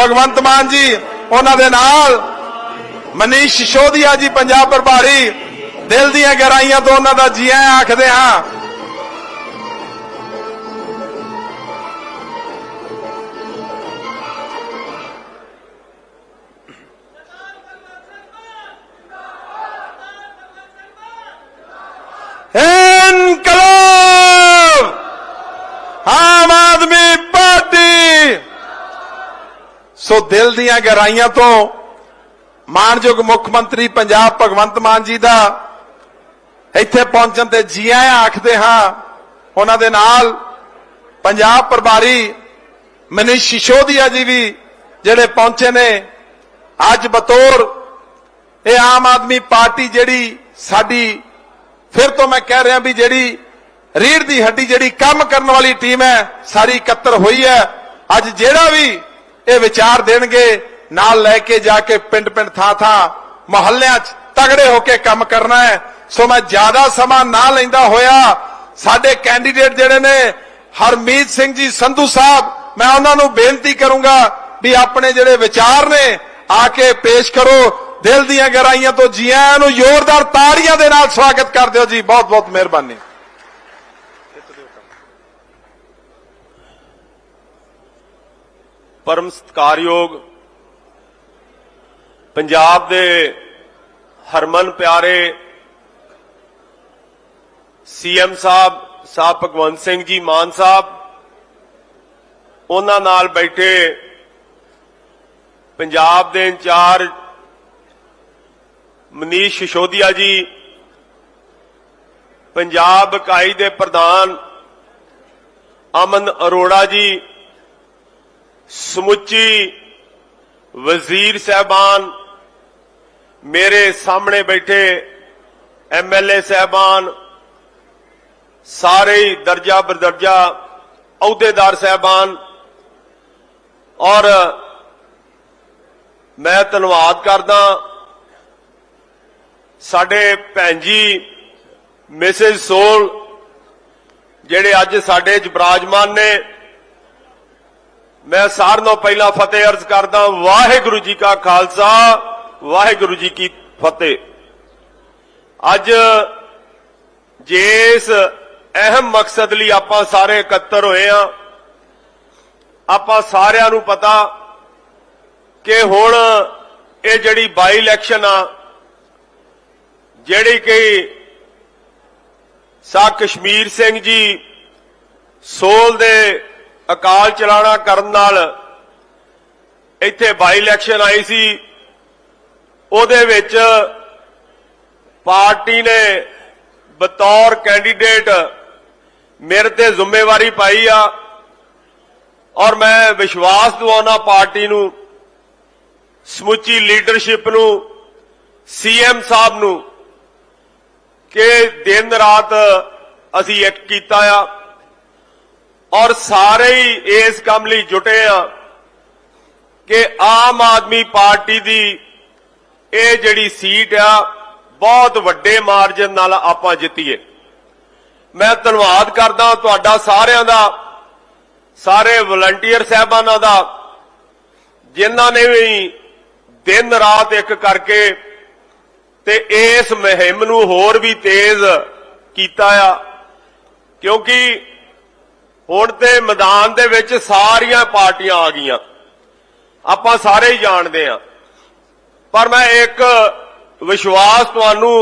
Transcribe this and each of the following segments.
ਭਗਵੰਤ ਮਾਨ ਜੀ, ਉਹਨਾਂ ਦੇ ਨਾਲ ਮਨੀਸ਼ ਸਿਸੋਦੀਆ ਜੀ, ਪੰਜਾਬ ਪ੍ਰਭਾਰੀ, ਦਿਲ ਦੀਆਂ ਗਹਿਰਾਈਆਂ ਤੋਂ ਉਹਨਾਂ ਦਾ ਜੀ ਆਖਦੇ ਹਾਂ ਦਿਲ ਦੀਆਂ ਗਹਿਰਾਈਆਂ ਤੋਂ ਮਾਨਯੋਗ ਮੁੱਖ ਮੰਤਰੀ ਪੰਜਾਬ ਭਗਵੰਤ ਮਾਨ ਜੀ ਦਾ ਇੱਥੇ ਪਹੁੰਚਣ ਤੇ ਜੀ ਆਇਆਂ ਆਖਦੇ ਹਾਂ, ਉਹਨਾਂ ਦੇ ਨਾਲ ਪੰਜਾਬ ਪ੍ਰਭਾਰੀ ਮਨੀਸ਼ ਸਿਸੋਦੀਆ ਜੀ ਵੀ ਜਿਹੜੇ ਪਹੁੰਚੇ ਨੇ। ਅੱਜ ਬਤੌਰ ਇਹ ਆਮ ਆਦਮੀ ਪਾਰਟੀ ਜਿਹੜੀ ਸਾਡੀ, ਫਿਰ ਤੋਂ ਮੈਂ ਕਹਿ ਰਿਹਾ ਵੀ ਜਿਹੜੀ ਰੀੜ ਦੀ ਹੱਡੀ ਜਿਹੜੀ ਕੰਮ ਕਰਨ ਵਾਲੀ ਟੀਮ ਹੈ, ਸਾਰੀ ਇਕੱਤਰ ਹੋਈ ਹੈ। ਅੱਜ ਜਿਹੜਾ ਵੀ ਇਹ ਵਿਚਾਰ ਦੇਣਗੇ, ਨਾਲ ਲੈ ਕੇ ਜਾ ਕੇ ਪਿੰਡ ਪਿੰਡ ਥਾਂ ਥਾਂ ਮੁਹੱਲਿਆਂ 'ਚ ਤਗੜੇ ਹੋ ਕੇ ਕੰਮ ਕਰਨਾ ਹੈ। ਸੋ ਮੈਂ ਜ਼ਿਆਦਾ ਸਮਾਂ ਨਾ ਲੈਂਦਾ ਹੋਇਆ, ਸਾਡੇ ਕੈਂਡੀਡੇਟ ਜਿਹੜੇ ਨੇ, ਹਰਮੀਤ ਸਿੰਘ ਜੀ, ਸੰਧੂ ਸਾਹਿਬ, ਮੈਂ ਉਹਨਾਂ ਨੂੰ ਬੇਨਤੀ ਕਰੂੰਗਾ ਵੀ ਆਪਣੇ ਜਿਹੜੇ ਵਿਚਾਰ ਨੇ, ਆ ਕੇ ਪੇਸ਼ ਕਰੋ। ਦਿਲ ਦੀਆਂ ਗਹਿਰਾਈਆਂ ਤੋਂ ਜੀ ਆਇਆਂ ਨੂੰ ਜ਼ੋਰਦਾਰ ਤਾੜੀਆਂ ਦੇ ਨਾਲ ਸਵਾਗਤ ਕਰ ਦਿਓ ਜੀ। ਬਹੁਤ ਬਹੁਤ ਮਿਹਰਬਾਨੀ। ਪਰਮ ਸਤਿਕਾਰਯੋਗ ਪੰਜਾਬ ਦੇ ਹਰਮਨ ਪਿਆਰੇ ਸੀਐਮ ਸਾਹਿਬ ਸਾਹਿਬ ਭਗਵੰਤ ਸਿੰਘ ਜੀ, ਮਾਨ ਸਾਹਿਬ, ਉਹਨਾਂ ਨਾਲ ਬੈਠੇ ਪੰਜਾਬ ਦੇ ਇੰਚਾਰਜ ਮਨੀਸ਼ ਸਿਸੋਦੀਆ ਜੀ, ਪੰਜਾਬ ਇਕਾਈ ਦੇ ਪ੍ਰਧਾਨ ਅਮਨ ਅਰੋੜਾ ਜੀ ਸਮੁੱਚੀ ਵਜ਼ੀਰ ਸਹਿਬਾਨ, ਮੇਰੇ ਸਾਹਮਣੇ ਬੈਠੇ ਐਮਐਲਏ ਸਹਿਬਾਨ, ਸਾਰੇ ਦਰਜਾ ਬਰਦਰਜਾ ਅਹੁਦੇਦਾਰ ਸਹਿਬਾਨ, ਔਰ ਮੈਂ ਧੰਨਵਾਦ ਕਰਦਾ ਸਾਡੇ ਭੈਣ ਜੀ, ਮਿਸਿਸ ਸੋਲ, ਜਿਹੜੇ ਅੱਜ ਸਾਡੇ ਚ ਬਰਾਜਮਾਨ ਨੇ। ਮੈਂ ਸਾਰਿਆਂ ਨਾਲੋਂ ਪਹਿਲਾਂ ਫਤਿਹ ਅਰਜ਼ ਕਰਦਾ ਵਾਹਿਗੁਰੂ ਜੀ ਕਾ ਖਾਲਸਾ, ਵਾਹਿਗੁਰੂ ਜੀ ਕੀ ਫਤਿਹ। ਅੱਜ ਜਿਸ ਅਹਿਮ ਮਕਸਦ ਲਈ ਆਪਾਂ ਸਾਰੇ ਇਕੱਤਰ ਹੋਏ ਆ ਆਪਾਂ ਸਾਰਿਆਂ ਨੂੰ ਪਤਾ ਕਿ ਹੁਣ ਇਹ ਜਿਹੜੀ ਬਾਈ ਇਲੈਕਸ਼ਨ ਆ, ਜਿਹੜੀ ਕਿ ਸਾ ਕਸ਼ਮੀਰ ਸਿੰਘ ਜੀ ਸੋਲ ਦੇ ਅਕਾਲ ਚਲਾਣਾ ਕਰਨ ਨਾਲ ਇੱਥੇ ਬਾਈ ਇਲੈਕਸ਼ਨ ਆਈ ਸੀ। ਉਹਦੇ ਵਿੱਚ ਪਾਰਟੀ ਨੇ ਬਤੌਰ ਕੈਂਡੀਡੇਟ ਮੇਰੇ ਤੇ ਜ਼ਿੰਮੇਵਾਰੀ ਪਾਈ ਆ ਔਰ ਮੈਂ ਵਿਸ਼ਵਾਸ ਦਿਵਾਉਣਾ ਪਾਰਟੀ ਨੂੰ, ਸਮੁੱਚੀ ਲੀਡਰਸ਼ਿਪ ਨੂੰ ਸੀਐਮ ਸਾਹਿਬ ਨੂੰ ਕਿ ਦਿਨ ਰਾਤ ਅਸੀਂ ਇੱਕ ਕੀਤਾ ਆ। ਔਰ ਸਾਰੇ ਹੀ ਇਸ ਕੰਮ ਲਈ ਜੁਟੇ ਆ ਕਿ ਆਮ ਆਦਮੀ ਪਾਰਟੀ ਦੀ ਇਹ ਜਿਹੜੀ ਸੀਟ ਆ, ਬਹੁਤ ਵੱਡੇ ਮਾਰਜਨ ਨਾਲ ਆਪਾਂ ਜਿੱਤੀਏ। ਮੈਂ ਧੰਨਵਾਦ ਕਰਦਾ ਤੁਹਾਡਾ ਸਾਰਿਆਂ ਦਾ, ਸਾਰੇ ਵਲੰਟੀਅਰ ਸਹਿਬਾਨਾਂ ਦਾ, ਜਿਨ੍ਹਾਂ ਨੇ ਵੀ ਦਿਨ ਰਾਤ ਇੱਕ ਕਰਕੇ ਤੇ ਇਸ ਮੁਹਿੰਮ ਨੂੰ ਹੋਰ ਵੀ ਤੇਜ਼ ਕੀਤਾ ਆ, ਕਿਉਂਕਿ ਹੁਣ ਤੇ ਮੈਦਾਨ ਦੇ ਵਿੱਚ ਸਾਰੀਆਂ ਪਾਰਟੀਆਂ ਆ ਗਈਆਂ। ਆਪਾਂ ਸਾਰੇ ਹੀ ਜਾਣਦੇ ਆ ਪਰ ਮੈਂ ਇੱਕ ਵਿਸ਼ਵਾਸ ਤੁਹਾਨੂੰ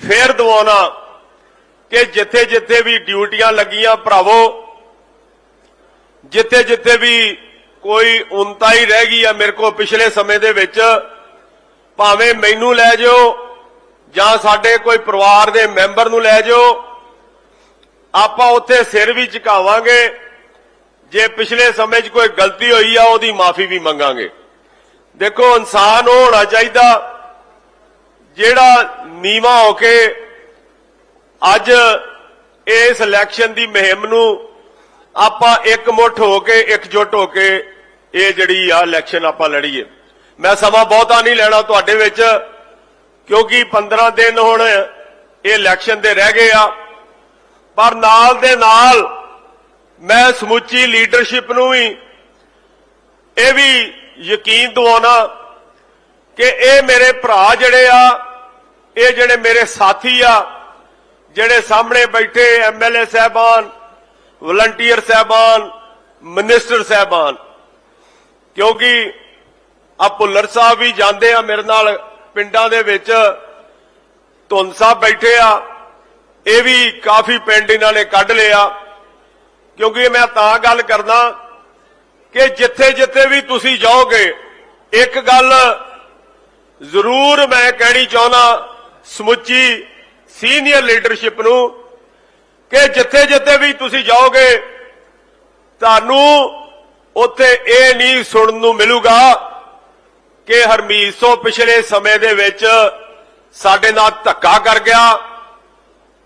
ਫੇਰ ਦਿਵਾਉਣਾ ਕਿ ਜਿੱਥੇ ਜਿੱਥੇ ਵੀ ਡਿਊਟੀਆਂ ਲੱਗੀਆਂ ਭਰਾਵੋ ਜਿੱਥੇ ਜਿੱਥੇ ਵੀ ਕੋਈ ਉਨਤਾ ਹੀ ਰਹਿ ਗਈ ਆ ਮੇਰੇ ਕੋਲ ਪਿਛਲੇ ਸਮੇਂ ਦੇ ਵਿੱਚ, ਭਾਵੇਂ ਮੈਨੂੰ ਲੈ ਜਾਓ ਜਾਂ ਸਾਡੇ ਕੋਈ ਪਰਿਵਾਰ ਦੇ ਮੈਂਬਰ ਨੂੰ ਲੈ ਜਾਓ ਆਪਾਂ ਉੱਥੇ ਸਿਰ ਵੀ ਝੁਕਾਵਾਂਗੇ। ਜੇ ਪਿਛਲੇ ਸਮੇਂ 'ਚ ਕੋਈ ਗਲਤੀ ਹੋਈ ਆ, ਉਹਦੀ ਮਾਫੀ ਵੀ ਮੰਗਾਂਗੇ। ਦੇਖੋ, ਇਨਸਾਨ ਉਹ ਹੋਣਾ ਚਾਹੀਦਾ। ਜਿਹੜਾ ਨੀਵਾ ਹੋ ਕੇ ਅੱਜ ਇਸ ਇਲੈਕਸ਼ਨ ਦੀ ਮੁਹਿੰਮ ਨੂੰ ਆਪਾਂ ਇੱਕ ਮੁੱਠ ਹੋ ਕੇ ਇਕਜੁੱਟ ਹੋ ਕੇ ਇਹ ਜਿਹੜੀ ਆ ਇਲੈਕਸ਼ਨ ਆਪਾਂ ਲੜੀਏ। ਮੈਂ ਸਮਾਂ ਬਹੁਤਾ ਨਹੀਂ ਲੈਣਾ ਤੁਹਾਡੇ ਵਿੱਚ, ਕਿਉਂਕਿ 15 ਦਿਨ ਹੁਣ ਇਹ ਇਲੈਕਸ਼ਨ ਦੇ ਰਹਿ ਗਏ ਆ। ਪਰ ਨਾਲ ਦੇ ਨਾਲ ਮੈਂ ਸਮੁੱਚੀ ਲੀਡਰਸ਼ਿਪ ਨੂੰ ਵੀ ਇਹ ਵੀ ਯਕੀਨ ਦਿਵਾਉਣਾ ਕਿ ਇਹ ਮੇਰੇ ਭਰਾ ਜਿਹੜੇ ਆ, ਇਹ ਜਿਹੜੇ ਮੇਰੇ ਸਾਥੀ ਆ, ਜਿਹੜੇ ਸਾਹਮਣੇ ਬੈਠੇ ਐਮਐਲਏ ਸਾਹਿਬਾਨ, ਵਲੰਟੀਅਰ ਸਾਹਿਬਾਨ, ਮਿਨਿਸਟਰ ਸਾਹਿਬਾਨ, ਕਿਉਂਕਿ ਆ ਭੁੱਲਰ ਸਾਹਿਬ ਵੀ ਜਾਂਦੇ ਆ ਮੇਰੇ ਨਾਲ ਪਿੰਡਾਂ ਦੇ ਵਿੱਚ ਧੁੰਨ ਸਾਹਿਬ ਬੈਠੇ ਆ ਇਹ ਵੀ ਕਾਫੀ ਪਿੰਡ ਇਹਨਾਂ ਨੇ ਕੱਢ ਲਿਆ। ਕਿਉਂਕਿ ਮੈਂ ਤਾਂ ਗੱਲ ਕਰਦਾ ਕਿ ਜਿੱਥੇ ਜਿੱਥੇ ਵੀ ਤੁਸੀਂ ਜਾਓਗੇ, ਇੱਕ ਗੱਲ ਜ਼ਰੂਰ ਮੈਂ ਕਹਿਣੀ ਚਾਹੁੰਦਾ ਸਮੁੱਚੀ ਸੀਨੀਅਰ ਲੀਡਰਸ਼ਿਪ ਨੂੰ ਕਿ ਜਿੱਥੇ ਜਿੱਥੇ ਵੀ ਤੁਸੀਂ ਜਾਓਗੇ, ਤੁਹਾਨੂੰ ਉੱਥੇ ਇਹ ਨਹੀਂ ਸੁਣਨ ਨੂੰ ਮਿਲੂਗਾ ਕਿ ਹਰਮੀਤ ਸੋ ਪਿਛਲੇ ਸਮੇਂ ਦੇ ਵਿੱਚ ਸਾਡੇ ਨਾਲ ਧੱਕਾ ਕਰ ਗਿਆ।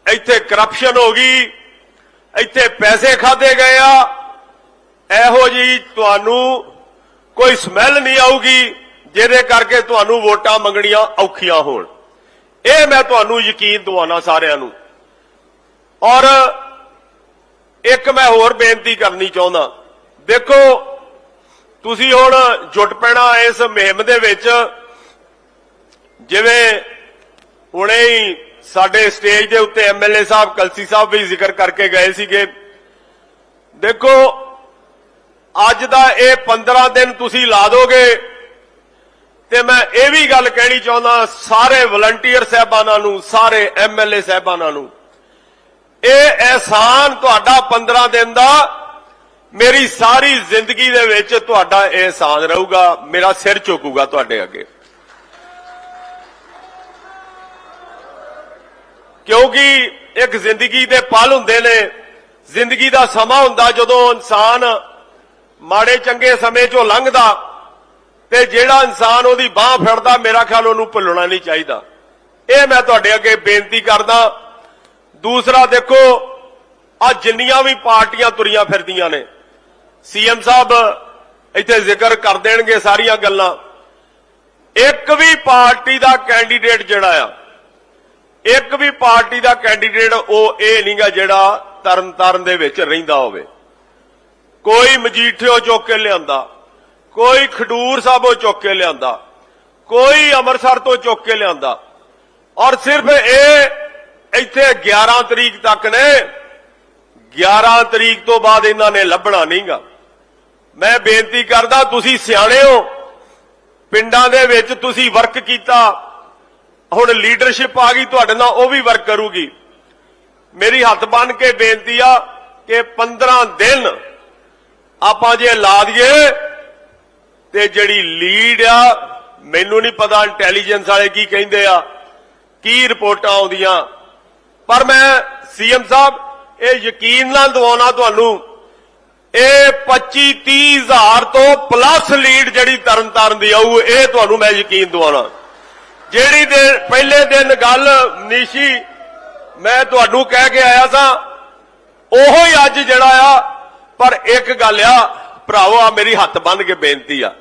ਇੱਥੇ ਕਰਪਸ਼ਨ ਹੋ ਗਈ, ਇੱਥੇ ਪੈਸੇ ਖਾਦੇ ਗਏ ਆ, ਇਹੋ ਜੀ ਤੁਹਾਨੂੰ ਕੋਈ ਸਮੈਲ ਨਹੀਂ ਆਊਗੀ, ਜਿਹਦੇ ਕਰਕੇ ਤੁਹਾਨੂੰ ਵੋਟਾਂ ਮੰਗਣੀਆਂ ਔਖੀਆਂ ਹੋਣ। ਇਹ ਮੈਂ ਤੁਹਾਨੂੰ ਯਕੀਨ ਦਿਵਾਉਣਾ ਸਾਰਿਆਂ ਨੂੰ। ਔਰ ਇੱਕ ਮੈਂ ਹੋਰ ਬੇਨਤੀ ਕਰਨੀ ਚਾਹੁੰਦਾ। ਦੇਖੋ, ਤੁਸੀਂ ਹੁਣ ਜੁਟ ਪੈਣਾ ਇਸ ਮੁਹਿੰਮ ਦੇ ਵਿੱਚ, ਜਿਵੇਂ ਹੁਣੇ ਹੀ ਸਾਡੇ ਸਟੇਜ ਦੇ ਉੱਤੇ ਐਮਐਲਏ ਸਾਹਿਬ, ਕਲਸੀ ਸਾਹਿਬ ਵੀ ਜ਼ਿਕਰ ਕਰਕੇ ਗਏ ਸੀਗੇ। ਦੇਖੋ, ਅੱਜ ਦਾ ਇਹ 15 ਦਿਨ ਤੁਸੀਂ ਲਾ ਦੋਗੇ ਤੇ ਮੈਂ ਇਹ ਵੀ ਗੱਲ ਕਹਿਣੀ ਚਾਹੁੰਦਾ, ਸਾਰੇ ਵਲੰਟੀਅਰ ਸਹਿਬਾਨਾਂ ਨੂੰ, ਸਾਰੇ ਐਮਐਲਏ ਸਹਿਬਾਨਾਂ ਨੂੰ, ਇਹ ਅਹਿਸਾਨ ਤੁਹਾਡਾ 15 ਦਿਨ ਦਾ, ਮੇਰੀ ਸਾਰੀ ਜ਼ਿੰਦਗੀ ਦੇ ਵਿੱਚ ਤੁਹਾਡਾ ਇਹ ਅਹਿਸਾਨ ਰਹੂਗਾ, ਮੇਰਾ ਸਿਰ ਝੁਕੂਗਾ ਤੁਹਾਡੇ ਅੱਗੇ। ਕਿਉਂਕਿ ਇੱਕ ਜ਼ਿੰਦਗੀ ਦੇ ਪਲ ਹੁੰਦੇ ਨੇ। ਜ਼ਿੰਦਗੀ ਦਾ ਸਮਾਂ ਹੁੰਦਾ ਜਦੋਂ ਇਨਸਾਨ ਮਾੜੇ ਚੰਗੇ ਸਮੇਂ ਚੋਂ ਲੰਘਦਾ ਤੇ ਜਿਹੜਾ ਇਨਸਾਨ ਉਹਦੀ ਬਾਹ ਫੜਦਾ, ਮੇਰਾ ਖਿਆਲ ਉਹਨੂੰ ਭੁੱਲਣਾ ਨਹੀਂ ਚਾਹੀਦਾ। ਇਹ ਮੈਂ ਤੁਹਾਡੇ ਅੱਗੇ ਬੇਨਤੀ ਕਰਦਾ। ਦੂਸਰਾ ਦੇਖੋ ਆ ਜਿੰਨੀਆਂ ਵੀ ਪਾਰਟੀਆਂ ਤੁਰੀਆਂ ਫਿਰਦੀਆਂ ਨੇ, ਸੀਐਮ ਸਾਹਿਬ ਇੱਥੇ ਜ਼ਿਕਰ ਕਰ ਦੇਣਗੇ ਸਾਰੀਆਂ ਗੱਲਾਂ। ਇੱਕ ਵੀ ਪਾਰਟੀ ਦਾ ਕੈਂਡੀਡੇਟ ਜਿਹੜਾ ਆ ਇੱਕ ਵੀ ਪਾਰਟੀ ਦਾ ਕੈਂਡੀਡੇਟ ਉਹ ਇਹ ਨਹੀਂਗਾ ਜਿਹੜਾ ਤਰਨਤਾਰਨ ਦੇ ਵਿੱਚ ਰਹਿੰਦਾ ਹੋਵੇ। ਕੋਈ ਮਜੀਠਿਓ ਚੁੱਕ ਕੇ ਲਿਆਂਦਾ, ਕੋਈ ਖਡੂਰ ਸਾਹਿਬੋਂ ਚੁੱਕ ਕੇ ਲਿਆਂਦਾ, ਕੋਈ ਅੰਮ੍ਰਿਤਸਰ ਤੋਂ ਚੁੱਕ ਕੇ ਲਿਆਂਦਾ। ਔਰ ਸਿਰਫ ਇਹ ਇੱਥੇ 11 ਤਰੀਕ ਤੱਕ ਨੇ 11 ਤਰੀਕ ਤੋਂ ਬਾਅਦ ਇਹਨਾਂ ਨੇ ਲੱਭਣਾ ਨਹੀਂਗਾ। ਮੈਂ ਬੇਨਤੀ ਕਰਦਾ, ਤੁਸੀਂ ਸਿਆਣੇ ਹੋ, ਪਿੰਡਾਂ ਦੇ ਵਿੱਚ ਤੁਸੀਂ ਵਰਕ ਕੀਤਾ ਹੁਣ ਲੀਡਰਸ਼ਿਪ ਆ ਗਈ ਤੁਹਾਡੇ ਨਾਲ, ਉਹ ਵੀ ਵਰਕ ਕਰੂਗੀ। ਮੇਰੀ ਹੱਥ ਬੰਨ ਕੇ ਬੇਨਤੀ ਆ ਕਿ 15 ਦਿਨ ਆਪਾਂ ਜੇ ਲਾ ਦਈਏ ਤੇ ਜਿਹੜੀ ਲੀਡ ਆ, ਮੈਨੂੰ ਨਹੀਂ ਪਤਾ ਇੰਟੈਲੀਜੈਂਸ ਵਾਲੇ ਕੀ ਕਹਿੰਦੇ ਆ, ਕੀ ਰਿਪੋਰਟਾਂ ਆਉਂਦੀਆਂ। ਪਰ ਮੈਂ ਸੀਐਮ ਸਾਹਿਬ, ਇਹ ਯਕੀਨ ਨਾਲ ਦਿਵਾਉਣਾ ਤੁਹਾਨੂੰ, ਇਹ 25 30 ਹਜ਼ਾਰ ਤੋਂ ਪਲੱਸ ਲੀਡ ਜਿਹੜੀ ਤਰਨਤਾਰਨ ਦੀ ਆਊ, ਇਹ ਤੁਹਾਨੂੰ ਮੈਂ ਯਕੀਨ ਦਿਵਾਉਣਾ। ਜਿਹੜੀ ਦੇ ਪਹਿਲੇ ਦਿਨ ਗੱਲ ਨੀਸ਼ੀ ਮੈਂ ਤੁਹਾਨੂੰ ਕਹਿ ਕੇ ਆਇਆ ਸਾਂ, ਉਹੋ ਹੀ ਅੱਜ ਜਿਹੜਾ ਆ, ਪਰ ਇੱਕ ਗੱਲ ਆ, ਭਰਾਵੋ, ਆ ਮੇਰੀ ਹੱਥ ਬੰਨ ਕੇ ਬੇਨਤੀ ਆ।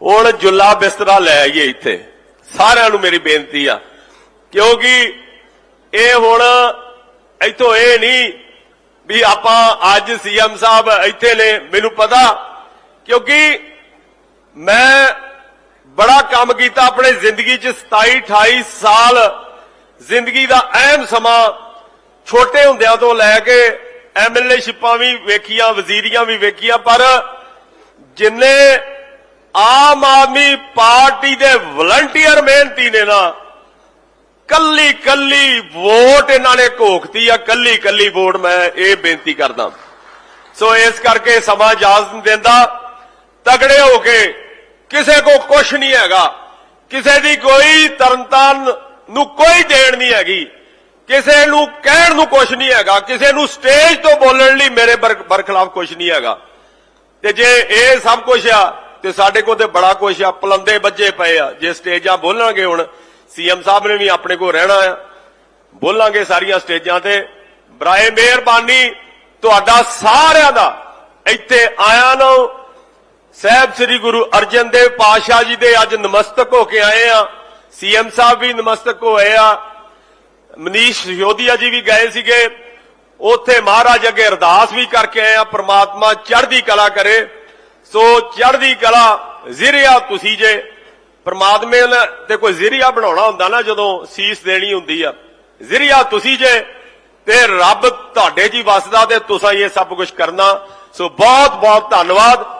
ਹੁਣ ਜੁੱਲਾ ਬਿਸਤਰਾ ਲੈ ਆਈਏ ਇੱਥੇ, ਸਾਰਿਆਂ ਨੂੰ ਮੇਰੀ ਬੇਨਤੀ ਆ। ਕਿਉਂਕਿ ਇਹ ਹੁਣ ਇੱਥੋਂ ਇਹ ਨਹੀਂ ਵੀ ਆਪਾਂ ਅੱਜ ਸੀਐਮ ਸਾਹਿਬ ਇੱਥੇ ਨੇ, ਮੈਨੂੰ ਪਤਾ, ਕਿਉਂਕਿ ਮੈਂ ਬੜਾ ਕੰਮ ਕੀਤਾ ਆਪਣੇ ਜ਼ਿੰਦਗੀ 'ਚ 27 28 ਸਾਲ ਜ਼ਿੰਦਗੀ ਦਾ ਅਹਿਮ ਸਮਾਂ ਛੋਟੇ ਹੁੰਦਿਆਂ ਤੋਂ ਲੈ ਕੇ ਐਮਐਲਏ ਸ਼ਿਪਾਂ ਵੀ ਵੇਖੀਆਂ, ਵਜ਼ੀਰੀਆਂ ਵੀ ਵੇਖੀਆਂ, ਪਰ ਜਿੰਨੇ ਆਮ ਆਦਮੀ ਪਾਰਟੀ ਦੇ ਵਲੰਟੀਅਰ ਮਿਹਨਤੀ ਨੇ ਨਾ ਕੱਲੀ ਕੱਲੀ ਵੋਟ ਇਹਨਾਂ ਨੇ ਘੋਖਤੀ ਆ ਕੱਲੀ ਕੱਲੀ ਵੋਟ ਮੈਂ ਇਹ ਬੇਨਤੀ ਕਰਦਾ। ਸੋ ਇਸ ਕਰਕੇ ਸਮਾਂ ਇਜਾਜ਼ਤ ਦਿੰਦਾ। ਤਗੜੇ ਹੋ ਕੇ ਕਿਸੇ ਕੋ ਕੁਝ ਨਹੀਂ ਹੈਗਾ। ਕਿਸੇ ਦੀ ਕੋਈ ਤਰਨਤਾਰਨ ਨੂੰ ਕੋਈ ਦੇਣ ਨਹੀਂ ਹੈਗੀ। ਕਿਸੇ ਨੂੰ ਕਹਿਣ ਨੂੰ ਕੁਝ ਨਹੀਂ ਹੈਗਾ। ਕਿਸੇ ਨੂੰ ਸਟੇਜ ਤੋਂ ਬੋਲਣ ਲਈ ਮੇਰੇ ਬਰ- ਬਰਖਲਾਫ ਕੁਝ ਨਹੀਂ ਹੈਗਾ। ਤੇ ਜੇ ਇਹ ਸਭ ਕੁਝ ਆ, ਤੇ ਸਾਡੇ ਕੋਲ ਤੇ ਬੜਾ ਕੁਝ ਆ। ਪਲੰਦੇ ਵੱਜੇ ਪਏ ਆ। ਜੇ ਸਟੇਜਾਂ ਬੋਲਾਂਗੇ ਹੁਣ, ਸੀਐਮ ਸਾਹਿਬ ਨੇ ਵੀ ਆਪਣੇ ਕੋਲ ਰਹਿਣਾ ਆ। ਬੋਲਾਂਗੇ ਸਾਰੀਆਂ ਸਟੇਜਾਂ ਤੇ। ਬਰਾਏ ਮਿਹਰਬਾਨੀ, ਤੁਹਾਡਾ ਸਾਰਿਆਂ ਦਾ। ਇੱਥੇ ਆਇਆ ਨੂੰ ਸਾਹਿਬ ਸ੍ਰੀ ਗੁਰੂ ਅਰਜਨ ਦੇਵ ਪਾਤਸ਼ਾਹ ਜੀ ਦੇ ਅੱਜ ਨਮਸਤਕ ਹੋ ਕੇ ਆਏ ਆ ਸੀਐਮ ਸਾਹਿਬ ਵੀ ਨਮਸਤਕ ਹੋਏ ਆ। ਮਨੀਸ਼ ਸਿਸੋਦੀਆ ਜੀ ਵੀ ਗਏ ਸੀਗੇ। ਉੱਥੇ ਮਹਾਰਾਜ ਅੱਗੇ ਅਰਦਾਸ ਵੀ ਕਰਕੇ ਆਏ ਆ ਪ੍ਰਮਾਤਮਾ ਚੜ੍ਹਦੀ ਕਲਾ ਕਰੇ। ਸੋ ਚੜ੍ਹਦੀ ਕਲਾ ਜ਼ਿਰਿਆ ਤੁਸੀਂ ਜੇ। ਪ੍ਰਮਾਤਮੇ ਨੇ ਤੇ ਕੋਈ ਜ਼ਿਰਿਆ ਬਣਾਉਣਾ ਹੁੰਦਾ ਨਾ ਜਦੋਂ ਸੀਸ ਦੇਣੀ ਹੁੰਦੀ ਆ। ਜ਼ਿਰਿਆ ਤੁਸੀਂ ਜੇ ਤੇ ਰੱਬ ਤੁਹਾਡੇ ਜੀ ਵਸਦਾ ਤੇ ਤੁਸੀਂ ਇਹ ਸਭ ਕੁਝ ਕਰਨਾ। ਸੋ ਬਹੁਤ ਬਹੁਤ ਧੰਨਵਾਦ।